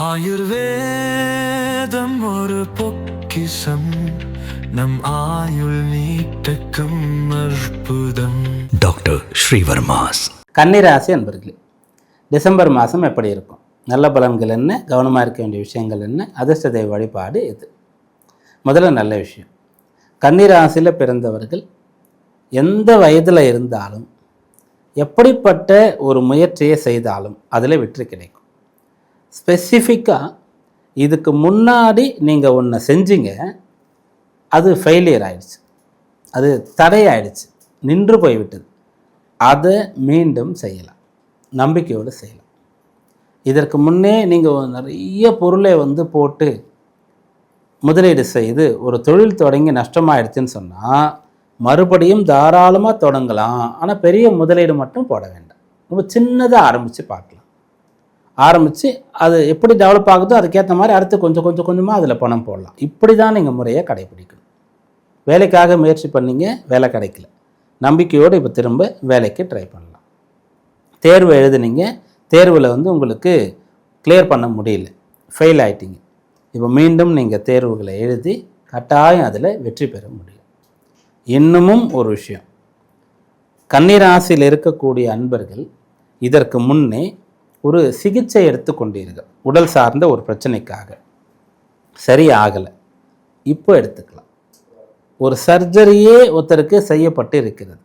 ஆயுர்வேதம் ஒரு பொக்கிஷம். நம் ஆயுள் நீட்டக்கும் அற்புதம். டாக்டர் ஸ்ரீவர்மாஸ். கன்னிராசி அன்பர்களே டிசம்பர் மாதம் எப்படி இருக்கும்? நல்ல பலன்கள் என்ன? கவனமாக இருக்க வேண்டிய விஷயங்கள் என்ன? அதிர்ஷ்ட தெய்வ வழிபாடு இது முதல்ல நல்ல விஷயம். கன்னிராசியில் பிறந்தவர்கள் எந்த வயதில் இருந்தாலும் எப்படிப்பட்ட ஒரு முயற்சியை செய்தாலும் அதில் வெற்றி கிடைக்கும். ஸ்பெசிஃபிக்காக இதுக்கு முன்னாடி நீங்கள் ஒன்று செஞ்சீங்க அது ஃபெயிலியர் ஆயிடுச்சு. அது தடையாயிடுச்சு. நின்று போய்விட்டது. அதை மீண்டும் செய்யலாம். நம்பிக்கையோடு செய்யலாம். இதற்கு முன்னே நீங்கள் நிறைய பொருளை வந்து போட்டு முதலீடு செய்து ஒரு தொழில் தொடங்கி நஷ்டமாயிடுச்சுன்னு சொன்னால் மறுபடியும் தாராளமாக தொடங்கலாம். ஆனால் பெரிய முதலீடு மட்டும் போட வேண்டாம். ரொம்ப சின்னதாக ஆரம்பித்து பார்க்கலாம். ஆரம்பித்து அது எப்படி டெவலப் ஆகுதோ அதுக்கேற்ற மாதிரி அடுத்து கொஞ்சம் கொஞ்சம் கொஞ்சமாக அதில் பணம் போடலாம். இப்படி தான் நீங்கள் முறையை கடைபிடிக்கணும். வேலைக்காக முயற்சி பண்ணீங்க வேலை கிடைக்கல. நம்பிக்கையோடு இப்போ திரும்ப வேலைக்கு ட்ரை பண்ணலாம். தேர்வு எழுதுனீங்க தேர்வில் வந்து உங்களுக்கு கிளியர் பண்ண முடியல. ஃபெயில் ஆகிட்டீங்க இப்போ மீண்டும் நீங்கள் தேர்வுகளை எழுதி கட்டாயம் அதில் வெற்றி பெற முடியும். இன்னமும் ஒரு விஷயம். கன்னிராசியில் இருக்கக்கூடிய அன்பர்கள் இதற்கு முன்னே ஒரு சிகிச்சை எடுத்துக்கொண்டீர்கள் உடல் சார்ந்த ஒரு பிரச்சனைக்காக. சரி ஆகலை. இப்போ எடுத்துக்கலாம். ஒரு சர்ஜரியே ஒருத்தருக்கு செய்யப்பட்டு இருக்கிறது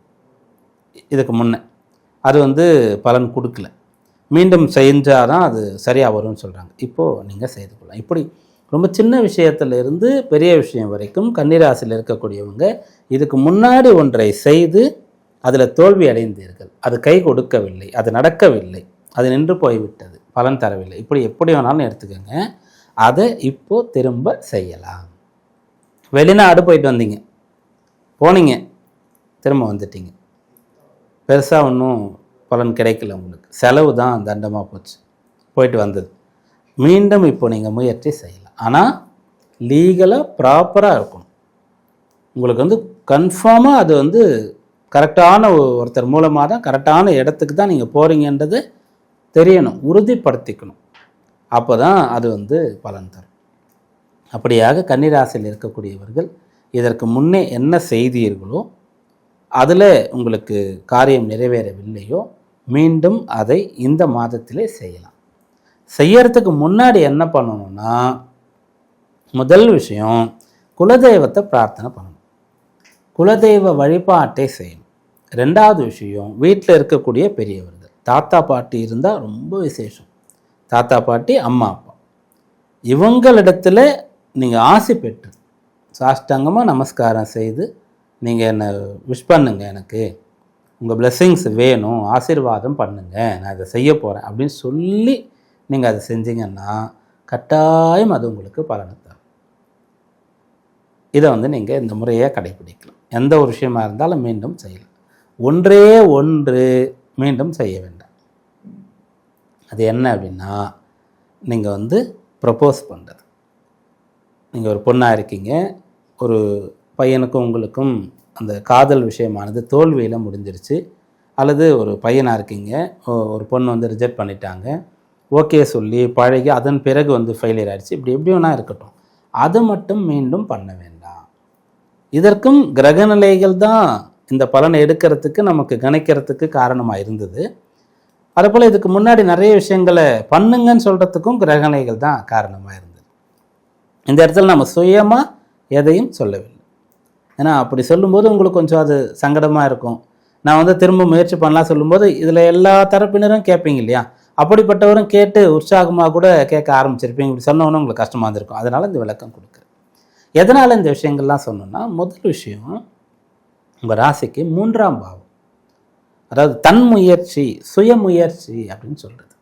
இதுக்கு முன்னே. அது வந்து பலன் கொடுக்கல. மீண்டும் செஞ்சால் தான் அது சரியாக வரும்னு சொல்கிறாங்க இப்போது நீங்கள் செய்து கொள்ளலாம். இப்படி ரொம்ப சின்ன விஷயத்திலிருந்து பெரிய விஷயம் வரைக்கும் கன்னிராசியில் இருக்கக்கூடியவங்க இதுக்கு முன்னாடி ஒன்றை செய்து அதில் தோல்வி அடைந்தீர்கள். அது கை கொடுக்கவில்லை. அது நடக்கவில்லை. அது நின்று போய்விட்டது. பலன் தரவில்லை. இப்படி எப்படி வேணாலும் எடுத்துக்கோங்க. அதை இப்போ திரும்ப செய்யலாம். வெளிநாடு போயிட்டு வந்தீங்க. போனீங்க. திரும்ப வந்துட்டீங்க. பெருசாக ஒன்றும் பலன் கிடைக்கல உங்களுக்கு. செலவு தான் தண்டமாக போச்சு. போயிட்டு வந்தது. மீண்டும் இப்போ நீங்கள் முயற்சி செய்யலாம். ஆனால் லீகலாக ப்ராப்பராக இருக்கணும். உங்களுக்கு வந்து கன்ஃபார்மாக அது வந்து கரெக்டான ஒருத்தர் மூலமாக தான் கரெக்டான இடத்துக்கு தான் நீங்கள் போகிறீங்கன்றது தெரியணும் உறுதிப்படுத்திக்கணும். அப்போ தான் அது வந்து பலன் தரும். அப்படியாக கன்னிராசியில் இருக்கக்கூடியவர்கள் இதற்கு முன்னே என்ன செய்தீர்களோ அதில் உங்களுக்கு காரியம் நிறைவேறவில்லையோ மீண்டும் அதை இந்த மாதத்திலே செய்யலாம். செய்யறதுக்கு முன்னாடி என்ன பண்ணணும்னா முதல் விஷயம் குலதெய்வத்தை பிரார்த்தனை பண்ணணும். குலதெய்வ வழிபாட்டை செய்யணும். ரெண்டாவது விஷயம் வீட்டில் இருக்கக்கூடிய பெரியவர்கள். தாத்தா பாட்டி இருந்தால் ரொம்ப விசேஷம். தாத்தா பாட்டி அம்மா அப்பா. இவங்களிடத்துல நீங்கள் ஆசை பெற்று சாஷ்டாங்கமாக நமஸ்காரம் செய்து நீங்கள் என்னை விஷ் பண்ணுங்க எனக்கு. உங்கள் பிளெஸ்ஸிங்ஸ் வேணும் ஆசீர்வாதம் பண்ணுங்க நான் இதை செய்ய போகிறேன் அப்படின்னு சொல்லி நீங்கள் அதை செஞ்சீங்கன்னா கட்டாயம் அது உங்களுக்கு பலனை தரும். இதை வந்து நீங்கள் இந்த முறையை கடைபிடிக்கலாம். எந்த ஒரு விஷயமா இருந்தாலும் மீண்டும் செய்யலாம். ஒன்றே ஒன்று மீண்டும் செய்ய வேண்டும். அது என்ன அப்படின்னா நீங்கள் வந்து ப்ரப்போஸ் பண்ணுறது நீங்கள் ஒரு பொண்ணாக இருக்கீங்க ஒரு பையனுக்கும் உங்களுக்கும் அந்த காதல் விஷயமானது தோல்வியில் முடிஞ்சிருச்சு அல்லது ஒரு பையனாக இருக்கீங்க ஒரு பொண்ணு வந்து ரிஜெக்ட் பண்ணிட்டாங்க ஓகே சொல்லி பழகி அதன் பிறகு வந்து ஃபெயிலியர் ஆகிடுச்சு இப்படி எப்படி வேணா இருக்கட்டும். அது மட்டும் மீண்டும் பண்ண வேண்டாம். இதற்கும் கிரகநிலைகள் தான் இந்த பலனை எடுக்கிறதுக்கு நமக்கு கணிக்கிறதுக்கு காரணமாக இருந்தது. அதுபோல் இதுக்கு முன்னாடி நிறைய விஷயங்களை பண்ணுங்கன்னு சொல்கிறதுக்கும் கிரகணைகள் தான் காரணமாக இருந்தது. இந்த இடத்துல நம்ம சுயமாக எதையும் சொல்லவில்லை. ஏன்னா அப்படி சொல்லும்போது உங்களுக்கு கொஞ்சம் அது சங்கடமாக இருக்கும். நான் வந்து திரும்ப முயற்சி பண்ணலாம் சொல்லும்போது இதில் எல்லா தரப்பினரும் கேட்பீங்க இல்லையா? அப்படிப்பட்டவரும் கேட்டு உற்சாகமாக கூட கேட்க ஆரம்பிச்சிருப்பீங்க. இப்படி சொன்னோன்னு உங்களுக்கு கஷ்டமாக இருந்திருக்கும். அதனால் இந்த விளக்கம் கொடுக்குறேன். எதனால் இந்த விஷயங்கள்லாம் சொன்னோன்னா முதல் விஷயம் உங்கள் ராசிக்கு மூன்றாம் பாவம். அதாவது தன் முயற்சி சுயமுயற்சி அப்படின்னு சொல்கிறது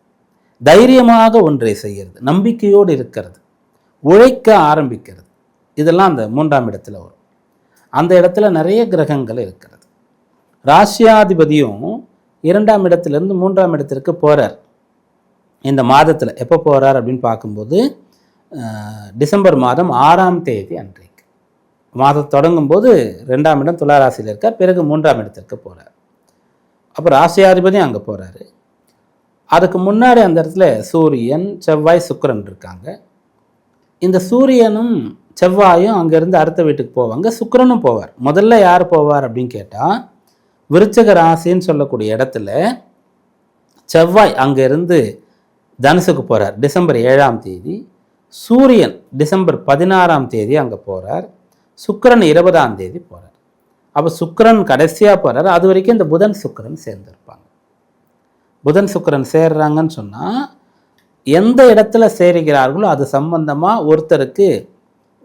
தைரியமாக ஒன்றை செய்கிறது நம்பிக்கையோடு இருக்கிறது உழைக்க ஆரம்பிக்கிறது. இதெல்லாம் அந்த மூன்றாம் இடத்துல வரும். அந்த இடத்துல நிறைய கிரகங்கள் இருக்கிறது. ராசியாதிபதியும் இரண்டாம் இடத்திலிருந்து மூன்றாம் இடத்திற்கு போகிறார் இந்த மாதத்தில் எப்போ போகிறார் அப்படின்னு பார்க்கும்போது டிசம்பர் மாதம் ஆறாம் தேதி அன்றைக்கு. மாதம் தொடங்கும்போது ரெண்டாம் இடம் துளாராசியில் இருக்கார் பிறகு மூன்றாம் இடத்திற்கு போகிறார் அப்போ ராசியாதிபதி அங்கே போகிறாரு அதுக்கு முன்னாடி அந்த இடத்துல சூரியன் செவ்வாய் சுக்கரன் இருக்காங்க. இந்த சூரியனும் செவ்வாயும் அங்கேருந்து அடுத்த வீட்டுக்கு போவாங்க சுக்கரனும் போவார். முதல்ல யார் போவார் அப்படின்னு கேட்டால் விருச்சக ராசின்னு சொல்லக்கூடிய இடத்துல செவ்வாய் அங்கேருந்து தனுசுக்கு போகிறார் டிசம்பர் ஏழாம் தேதி. சூரியன் டிசம்பர் பதினாறாம் தேதி அங்கே போகிறார் சுக்கரன் இருபதாம் தேதி போகிறார் அப்போ சுக்கிரன் கடைசியாக போகிறார் அது வரைக்கும் இந்த புதன் சுக்கரன் சேர்ந்துருப்பாங்க. புதன் சுக்கிரன் சேர்றாங்கன்னு சொன்னால் எந்த இடத்துல சேருகிறார்களோ அது சம்பந்தமாக ஒருத்தருக்கு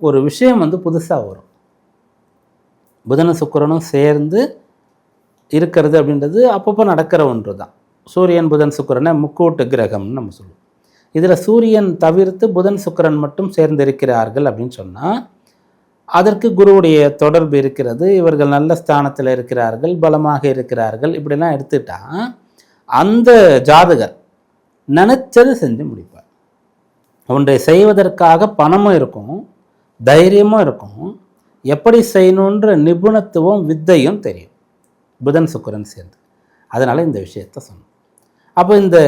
ஒரு விஷயம் வந்து புதுசாக வரும். புதன சுக்கிரனும் சேர்ந்து இருக்கிறது அப்படின்றது அப்பப்போ நடக்கிற ஒன்று தான் சூரியன் புதன் சுக்கிரனை முக்கூட்டு கிரகம்னு நம்ம சொல்லுவோம். இதில் சூரியன் தவிர்த்து புதன் சுக்கிரன் மட்டும் சேர்ந்திருக்கிறார்கள் அப்படின்னு சொன்னால் அதற்கு குருவுடைய தொடர்பு இருக்கிறது. இவர்கள் நல்ல ஸ்தானத்தில் இருக்கிறார்கள் பலமாக இருக்கிறார்கள். இப்படிலாம் எடுத்துட்டா அந்த ஜாதகர் நினைச்சது செஞ்சு முடிப்பார். ஒன்றை செய்வதற்காக பணமும் இருக்கும் தைரியமும் இருக்கும். எப்படி செய்யணுன்ற நிபுணத்துவம் வித்தையும் தெரியும். புதன் சுக்கரன் சேர்ந்து. அதனால் இந்த விஷயத்த சொன்னோம். அப்போ இந்த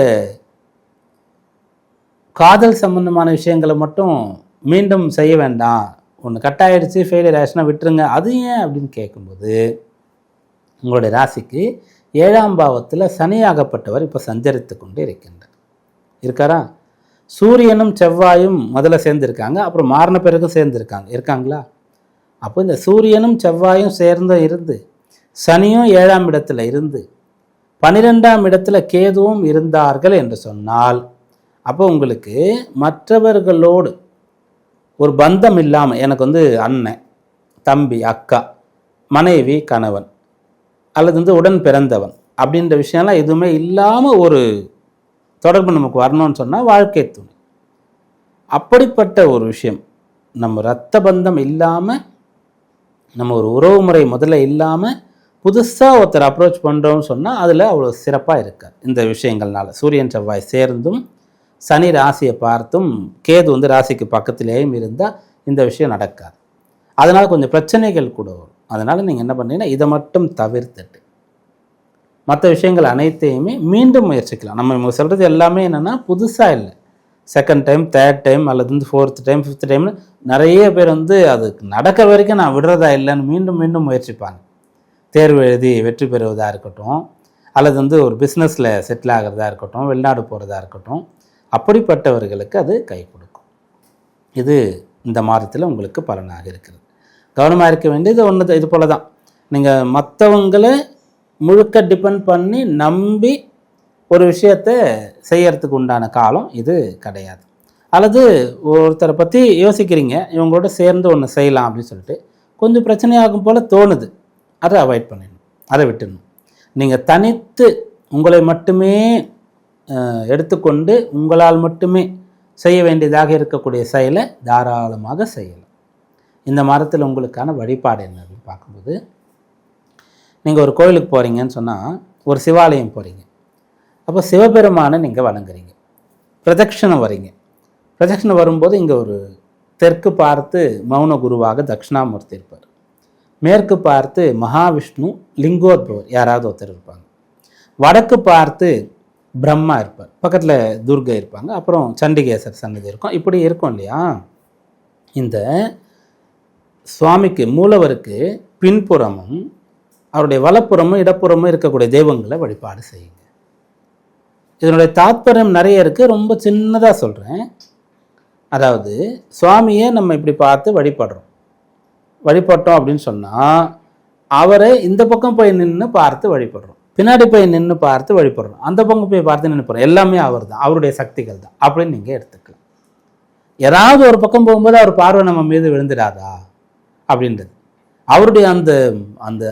காதல் சம்பந்தமான விஷயங்களை மட்டும் மீண்டும் செய்ய வேண்டாம். ஒன்று கட்டாயிடுச்சு ஃபெயிலியர் ஆச்சுன்னா விட்டுருங்க. அது ஏன் அப்படின்னு கேட்கும்போது உங்களுடைய ராசிக்கு ஏழாம் பாவத்தில் சனியாகப்பட்டவர் இப்போ சஞ்சரித்து கொண்டு இருக்கின்றார். இருக்காரா? சூரியனும் செவ்வாயும் முதல்ல சேர்ந்துருக்காங்க அப்புறம் மாறின பிறகு சேர்ந்துருக்காங்க. இருக்காங்களா? அப்போ இந்த சூரியனும் செவ்வாயும் சேர்ந்து இருந்து சனியும் ஏழாம் இடத்துல இருந்து பனிரெண்டாம் இடத்துல கேதுவும் இருந்தார்கள் என்று சொன்னால் அப்போ உங்களுக்கு மற்றவர்களோடு ஒரு பந்தம் இல்லாமல் எனக்கு வந்து அண்ணன் தம்பி அக்கா மனைவி கணவன் அல்லது வந்து உடன் பிறந்தவன் அப்படின்ற விஷயம்லாம் எதுவுமே இல்லாமல் ஒரு தொடர்பு நமக்கு வரணும்னு சொன்னால் வாழ்க்கை துணை. அப்படிப்பட்ட ஒரு விஷயம். நம்ம ரத்த பந்தம் இல்லாமல் நம்ம ஒரு உறவு முறை முதல்ல இல்லாமல் புதுசாக ஒருத்தர் அப்ரோச் பண்ணுறோம்னு சொன்னால் அதில் அவ்வளோ சிறப்பாக இருக்காது. இந்த விஷயங்கள்னால சூரியன் செவ்வாய் சேர்ந்தும் சனி ராசியை பார்த்தும் கேது வந்து ராசிக்கு பக்கத்திலேயும் இருந்தால் இந்த விஷயம் நடக்காது. அதனால் கொஞ்சம் பிரச்சனைகள் கூட வரும். அதனால் நீங்கள் என்ன பண்ணீங்கன்னா இதை மட்டும் தவிர்த்துட்டு. மற்ற விஷயங்கள் அனைத்தையுமே மீண்டும் முயற்சிக்கலாம். நம்ம இவங்க சொல்கிறது எல்லாமே என்னென்னா புதுசாக இல்லை. செகண்ட் டைம் தேர்ட் டைம் அல்லது வந்து ஃபோர்த் டைம் ஃபிஃப்த் டைம்னு நிறைய பேர் வந்து அது நடக்க வரைக்கும் நான் விடுறதா இல்லைன்னு மீண்டும் மீண்டும் முயற்சிப்பாங்க. தேர்வு எழுதி வெற்றி பெறுவதாக இருக்கட்டும் அல்லது வந்து ஒரு பிஸ்னஸில் செட்டில் ஆகிறதா இருக்கட்டும் வெளிநாடு போகிறதா இருக்கட்டும் அப்படிப்பட்டவர்களுக்கு அது கை கொடுக்கும். இது இந்த மாதத்தில் உங்களுக்கு பலனாக இருக்கிறது. கவனமாக இருக்க வேண்டியது ஒன்று இது போல தான் நீங்கள் மற்றவங்களை முழுக்க டிபெண்ட் பண்ணி நம்பி ஒரு விஷயத்தை செய்யறதுக்கு உண்டான காலம் இது கிடையாது. அல்லது ஒருத்தரை பற்றி யோசிக்கிறீங்க இவங்களோட சேர்ந்து ஒன்று செய்யலாம் அப்படின்னு சொல்லிட்டு கொஞ்சம் பிரச்சனையாகும் போல் தோணுது. அதை அவாய்ட் பண்ணிடணும். அதை விட்டுடணும். நீங்கள் தனித்து உங்களை மட்டுமே எடுத்துக்கொண்டு உங்களால் மட்டுமே செய்ய வேண்டியதாக இருக்கக்கூடிய செயலை தாராளமாக செய்யலாம். இந்த மரத்தில் உங்களுக்கான வழிபாடு என்னதுன்னு பார்க்கும்போது நீங்கள் ஒரு கோயிலுக்கு போகிறீங்கன்னு சொன்னால் ஒரு சிவாலயம் போகிறீங்க அப்போ சிவபெருமானை நீங்கள் வணங்குறீங்க. பிரதட்சணம் வரீங்க பிரதட்சணம் வரும்போது இங்கே ஒரு தெற்கு பார்த்து மௌன குருவாக தட்சிணாமூர்த்தி இருப்பார். மேற்கு பார்த்து மகாவிஷ்ணு லிங்கோத்பவர் யாராவது ஒருத்தர் இருப்பாங்க. வடக்கு பார்த்து பிரம்மா இருப்பார். பக்கத்தில் துர்கை இருப்பாங்க. அப்புறம் சண்டிகேசர் சன்னதி இருக்கும். இப்படி இருக்கும் இல்லையா? இந்த சுவாமிக்கு மூலவருக்கு பின்புறமும் அவருடைய வலப்புறமும் இடப்புறமும் இருக்கக்கூடிய தெய்வங்களை வழிபாடு செய்யுங்க. இதனுடைய தாத்பரியம் நிறைய இருக்குது ரொம்ப சின்னதாக சொல்கிறேன் அதாவது சுவாமியை நம்ம இப்படி பார்த்து வழிபடுறோம். வழிபட்டோம் அப்படின்னு சொன்னால் அவரை இந்த பக்கம் போய் நின்று பார்த்து வழிபடுறோம். பின்னாடி போய் நின்று பார்த்து வழிபடுறோம் அந்த பக்கம் போய் பார்த்து நின்று போகிறோம் எல்லாமே அவர் தான் அவருடைய சக்திகள் தான் அப்படின்னு நீங்கள் எடுத்துக்கலாம். யாராவது ஒரு பக்கம் போகும்போது அவர் பார்வை நம்ம மீது விழுந்துடாதா? அப்படின்றது. அவருடைய அந்த அந்த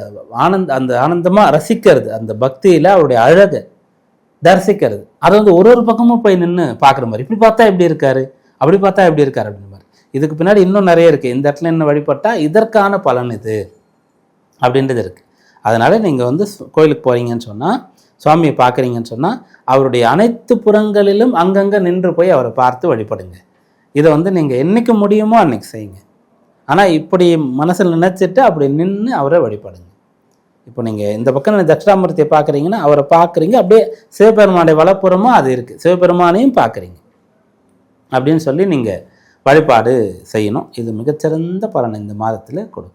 ஆனந்த அந்த ஆனந்தமாக ரசிக்கிறது அந்த பக்தியில் அவருடைய அழகை தரிசிக்கிறது. அது வந்து ஒரு ஒரு பக்கமும் போய் நின்று பார்க்குற மாதிரி. இப்படி பார்த்தா எப்படி இருக்காரு? அப்படி பார்த்தா எப்படி இருக்காரு? அப்படின்ற மாதிரி. இதுக்கு பின்னாடி இன்னும் நிறைய இருக்குது இந்த இடத்துல என்ன வழிபட்டால் இதற்கான பலன் இது. அப்படின்றது இருக்குது அதனால் நீங்கள் வந்து கோயிலுக்கு போகிறீங்கன்னு சொன்னால் சுவாமியை பார்க்குறீங்கன்னு சொன்னால் அவருடைய அனைத்து புறங்களிலும் அங்கங்கே நின்று போய் அவரை பார்த்து வழிபடுங்க. இதை வந்து நீங்கள் என்னைக்கு முடியுமோ அன்றைக்கி செய்யுங்க. ஆனால் இப்படி மனசில் நினச்சிட்டு அப்படி நின்று அவரை வழிபடுங்க. இப்போ நீங்கள் இந்த பக்கம் தட்சிணாமூர்த்தியை பார்க்குறீங்கன்னா அவரை பார்க்குறீங்க அப்படியே சிவபெருமானுடைய வலப்புறமும் அது இருக்குது சிவபெருமானையும் பார்க்குறீங்க. அப்படின்னு சொல்லி நீங்கள் வழிபாடு செய்யணும். இது மிகச்சிறந்த பலனை இந்த மாதத்தில் கொடுக்கும்.